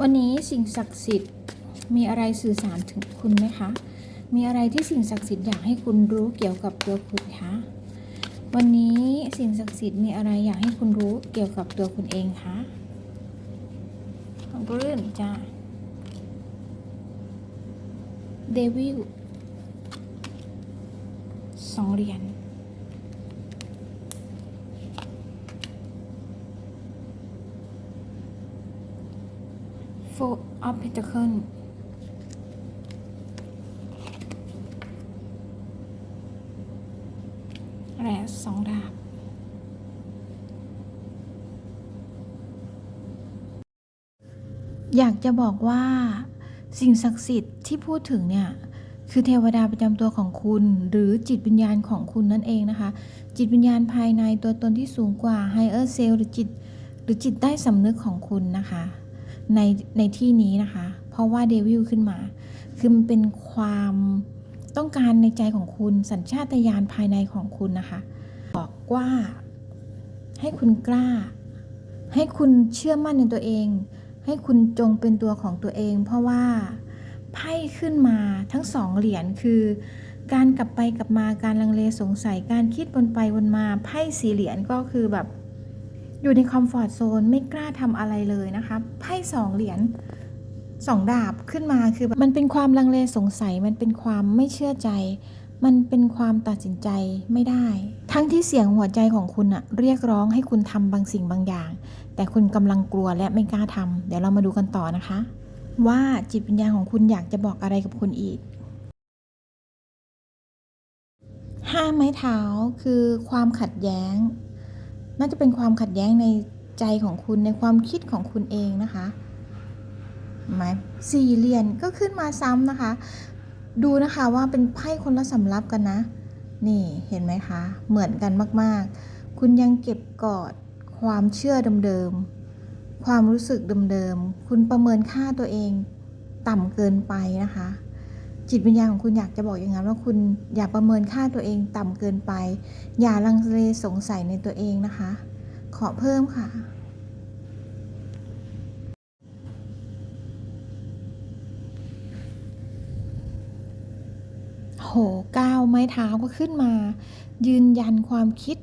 วันนี้สิ่งศักดิ์สิทธิ์มีอะไรสื่อสารถึงคุณไหมคะ มีอะไรที่สิ่งศักดิ์สิทธิ์อยากให้คุณรู้เกี่ยวกับตัวคุณคะ วันนี้สิ่งศักดิ์สิทธิ์มีอะไรอยากให้คุณรู้เกี่ยวกับตัวคุณเองคะของรื่นจ้าเดวิลสองเหรียญ Four of Pentacles และสองดาบอยากจะบอกว่าสิ่งศักดิ์สิทธิ์ที่พูดถึงเนี่ย คือเทวดาประจำตัวของคุณ หรือจิตวิญญาณของคุณนั่นเองนะคะ จิตวิญญาณภายในตัวตนที่สูงกว่า higher self หรือจิต หรือจิตใต้สำนึกของคุณนะคะ ในในที่นี้นะคะ เพราะว่าเดวิลขึ้นมา คือมันเป็นความต้องการในใจของคุณสัญชาตญาณภายในของคุณนะคะ บอกว่าให้คุณกล้า ให้คุณเชื่อมั่นในตัวเอง ให้คุณจงเป็นตัวของตัวเอง เพราะว่าไพ่ขึ้นมาทั้งสองเหรียญคือการกลับไปกลับมาการลังเลสงสัยการคิดวนไปวนมาไพ่สี่เหรียญก็คือแบบ อยู่ในคอมฟอร์ทโซนไม่กล้าทำอะไรเลยนะคะไพ่สองเหรียญสองดาบขึ้นมาคือแบบมันเป็นความลังเลสงสัยมันเป็นความไม่เชื่อใจ มันเป็นความตัดสินใจไม่ได้ ทั้งที่เสียงหัวใจของคุณอะเรียกร้องให้คุณทำบางสิ่งบางอย่าง แต่คุณกำลังกลัวและไม่กล้าทำเดี๋ยวเรามาดูกันต่อนะคะ ว่าจิตวิญญาณของคุณอยากจะบอกอะไรกับคุณอีกห้าไม้เท้าคือความขัดแย้ง น่าจะเป็นความขัดแย้งในใจของคุณในความคิดของคุณเองนะคะหมายสี่เหรียญก็ขึ้นมาซ้ำนะคะ ดูนะคะว่าเป็นไพ่คนละสำรับกันนะ นี่เห็นไหมคะ เหมือนกันมากๆ คุณยังเก็บกอดความเชื่อเดิมๆความรู้สึกเดิมๆคุณประเมินค่าตัวเองต่ำเกินไปนะคะ จิตวิญญาณของคุณอยากจะบอกอย่างนั้นว่าคุณอย่าประเมินค่าตัวเองต่ำเกินไป อย่าลังเลสงสัยในตัวเองนะคะ ขอเพิ่มค่ะ โหก้าวไม้เท้าก็ขึ้นมา ยืนยันความคิด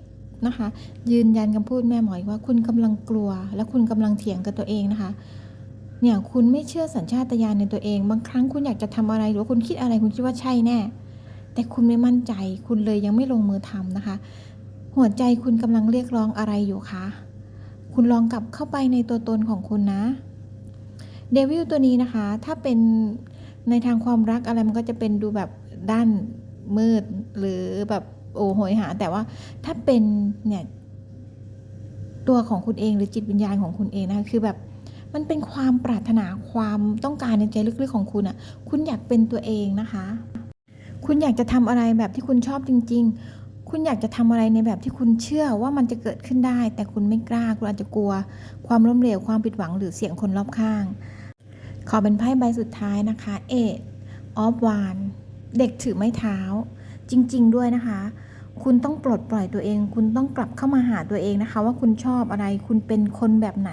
นะคะ ยืนยันคำพูดแม่หมอยว่าคุณกำลังกลัว และคุณกำลังเถียงกับตัวเองนะคะ เนี่ยคุณไม่เชื่อสัญชาตญาณในตัวเอง บางครั้งคุณอยากจะทำอะไรหรือว่าคุณคิดอะไรคุณคิดว่าใช่แน่ แต่คุณไม่มั่นใจ คุณเลยยังไม่ลงมือทำนะคะ หัวใจคุณกำลังเรียกร้องอะไรอยู่คะคุณลองกลับเข้าไปในตัวตนของคุณนะเดวิลตัวนี้นะคะ ถ้าเป็นในทางความรักอะไรมันก็จะเป็นดูแบบด้านมืดหรือแบบโอ้โหยหา แต่ว่าถ้าเป็นเนี่ยตัวของคุณเองหรือจิตวิญญาณของคุณเองนะคะคือแบบ มันเป็นความปรารถนาความต้องการในใจลึกๆของคุณอะ่ะ คุณอยากเป็นตัวเองนะคะ คุณอยากจะทำอะไรแบบที่คุณชอบจริง ๆ คุณอยากจะทำอะไรในแบบที่คุณเชื่อว่ามันจะเกิดขึ้นได้ แต่คุณไม่กล้า คุณอาจจะกลัว ความล้มเหลว ความผิดหวังหรือเสียงคนรอบข้าง ขอเป็นไพ่ใบสุดท้ายนะคะ เอทออฟวานเด็กถือไม้เท้า จริง ๆ ด้วยนะคะคุณต้องปลดปล่อยตัวเอง คุณต้องกลับเข้ามาหาตัวเองนะคะ ว่าคุณชอบอะไร คุณเป็นคนแบบไหน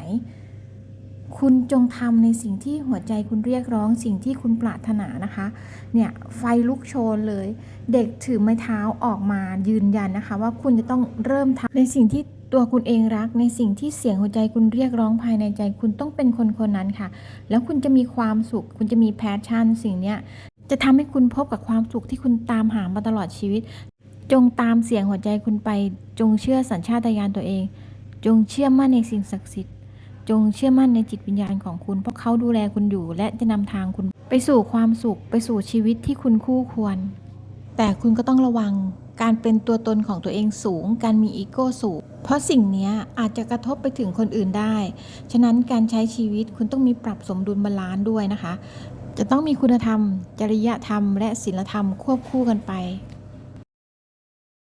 คุณจงทำในสิ่งที่หัวใจคุณเรียกร้องสิ่งที่คุณปรารถนานะคะ เนี่ยไฟลุกโชนเลย เด็กถือไม้เท้าออกมายืนยันนะคะ ว่าคุณจะต้องเริ่มทำในสิ่งที่ตัวคุณเองรักในสิ่งที่เสียงหัวใจคุณเรียกร้องภายในใจ คุณต้องเป็นคนคนนั้นค่ะ แล้วคุณจะมีความสุข คุณจะมีแพชชั่น สิ่งเนี้ยจะทำให้คุณพบกับความสุขที่คุณตามหามาตลอดชีวิต จงตามเสียงหัวใจคุณไป จงเชื่อสัญชาตญาณตัวเอง จงเชื่อมั่นในสิ่งศักดิ์สิทธิ์ จงเชื่อมั่นในจิตวิญญาณของคุณ เพราะเขาดูแลคุณอยู่ และจะนำทางคุณ ไปสู่ความสุข ไปสู่ชีวิตที่คุณคู่ควร แต่คุณก็ต้องระวังการเป็นตัวตนของตัวเองสูง การมีอีโก้สูง เพราะสิ่งนี้อาจจะกระทบไปถึงคนอื่นได้ ฉะนั้นการใช้ชีวิตคุณต้องมีปรับสมดุลบาลานซ์ด้วยนะคะ จะต้องมีคุณธรรม จริยธรรม และศีลธรรมควบคู่กันไป